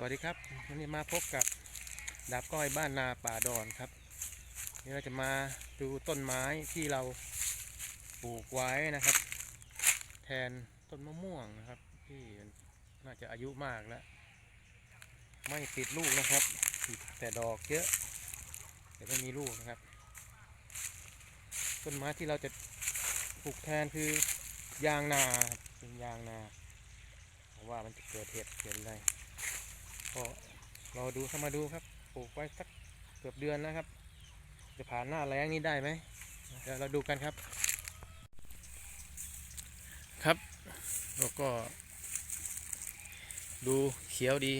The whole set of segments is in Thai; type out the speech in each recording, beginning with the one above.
สวัสดีครับวันนี้มาพบกับดาบก้อยบ้านนาป่าดอนครับนี่เราจะมาดูต้นไม้ที่เราปลูกไว้นะครับ แทนต้นมะม่วงนะครับที่น่าจะอายุมากแล้ว ไม่ติดลูกนะครับติดแต่ดอกเยอะแต่ไม่มีลูกนะครับ ต้นไม้ที่เราจะปลูกแทนคือยางนาเป็นยางนาเพราะว่ามันจะเกิดเหตุเกิดอะไร ก็รอดูเข้ามาดูครับปลูกไว้สักเกือบเดือนนะครับ จะผ่านหน้าแล้งนี้ได้ไหมเดี๋ยวเราดูกันครับ ครับแล้วก็ ดูเขียวดี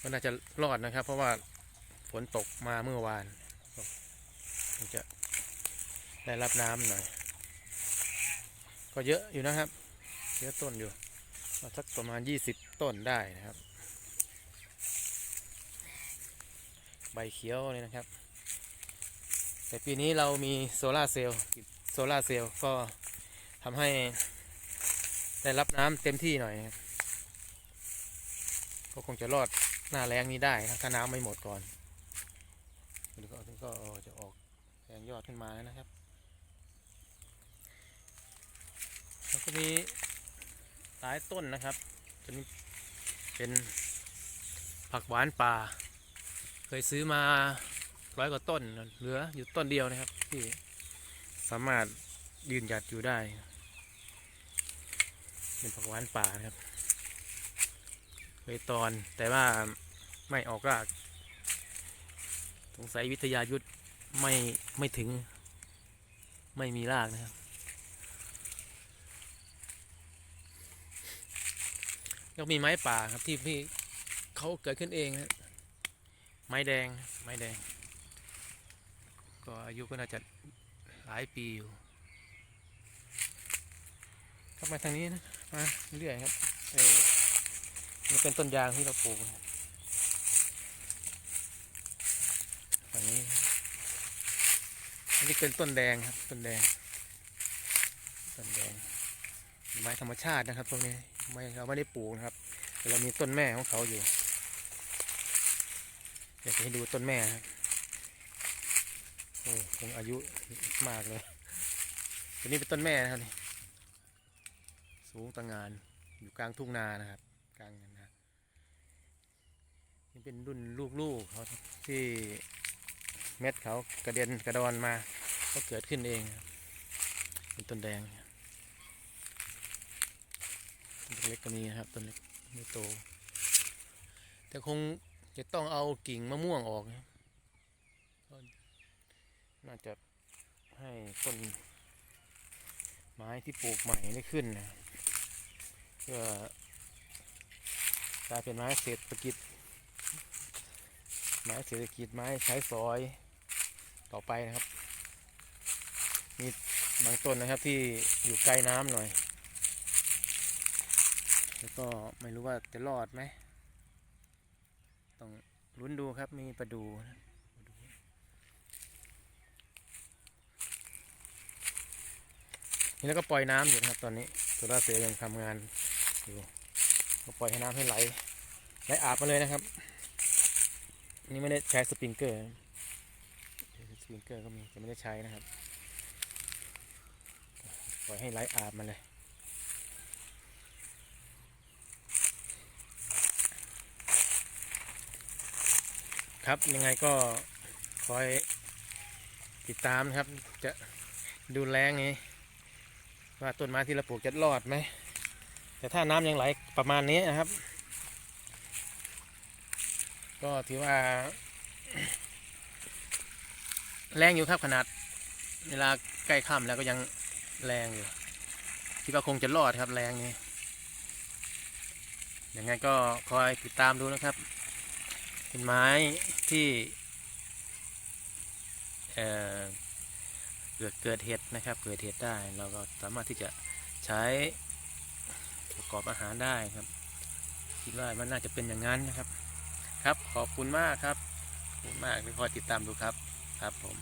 ก็น่าจะรอดนะครับ เพราะว่าฝนตกมาเมื่อวานมันจะได้รับน้ำหน่อย ก็เยอะอยู่นะครับ เยอะต้นอยู่ สักประมาณ 20 ต้นได้นะครับ ใบเขียวเลยนะครับ แต่ปีนี้เรามีโซลาเซลล์โซลาเซลล์ก็ทำให้ได้รับน้ำเต็มที่หน่อยนะครับก็คงจะรอดหน้าแรงนี้ได้นะถ้าน้ำไม่หมดก่อนเดี๋ยวก็ก็จะออกแรงยอดขึ้นมาแล้วนะครับ แล้วก็มี หลายต้นนะครับตัวนี้เป็นผักหวานป่า เคยซื้อมาร้อยกว่าต้นเหลืออยู่ต้นเดียวนะครับ ที่สามารถยืนหยัดอยู่ได้ เป็นผักหวานป่านะครับเคยตอนแต่ว่าไม่ออกรากสงสัยวิทยายุทธไม่ไม่ถึงไม่มีรากนะครับ แล้วมีไม้ป่าครับที่พี่เขาเกิดขึ้นเองครับไม้แดงไม้แดง ก็อายุก็น่าจะหลายปีอยู่เข้ามาทางนี้นะมาเรื่อยครับเออนี่เป็นต้นยางที่เราปลูกฝั่งนี้อันนี้เป็นต้นแดงครับต้นแดงต้นแดงไม้ธรรมชาตินะครับพวกนี้ ไม่เราไม่ได้ปลูกนะครับแต่เรามีต้นแม่ของเขาอยู่อยากจะให้ดูต้นแม่ครับโอ้คงอายุมากเลยตัวนี้เป็นต้นแม่นะครับนี่สูงต่างงานอยู่กลางทุ่งนานะครับ กลางนานี่เป็นรุ่นลูกๆเขาที่เม็ดเขากระเด็นกระดอนมาก็เกิดขึ้นเอง เป็นต้นแดง เล็กก็มีนะครับต้นเล็กไม่โต แต่คงจะต้องเอากิ่งมะม่วงออกนะน่าจะให้ต้นไม้ที่ปลูกใหม่ได้ขึ้นนะเพื่อกลายเป็นไม้เศรษฐกิจ ไม้เศรษฐกิจไม้ใช้สอยต่อไปนะครับมีบางต้นนะครับที่อยู่ไกล้น้ำหน่อย แล้วก็ไม่รู้ว่าจะรอดไหม ต้องลุ้นดูครับมีประดูนะนี่แล้วก็ปล่อยน้ำอยู่นะครับตอนนี้โซลาร์เซลล์ยังทำงานอยู่ก็ปล่อยให้น้ำให้ไหลไหลอาบมาเลยนะครับ นี่ไม่ได้ใช้สปริงเกอร์สปริงเกอร์ก็มีแต่ไม่ได้ใช้นะครับ ปล่อยให้ไหลอาบมาเลย ครับยังไงก็คอยติดตามนะครับ จะดูแลไงว่าต้นไม้ที่เราปลูกจะรอดไหม แต่ถ้าน้ำยังไหลประมาณนี้นะครับ ก็ถือว่า แรงอยู่ครับขนาด เวลาใกล้ค่ำแล้วก็ยังแรงอยู่คิดว่าคงจะรอดครับแรงนี้ยังไงก็คอยติดตามดูนะครับ เป็นไม้ที่เเกิดเกิดเห็ดนะครับเกิดเห็ดได้เราก็สามารถที่จะใช้ประกอบอาหารได้ครับ คิดว่ามันน่าจะเป็นอย่างนั้นนะครับ ครับขอบคุณมากครับขอบคุณมากที่คอยติดตามดูครับครับผม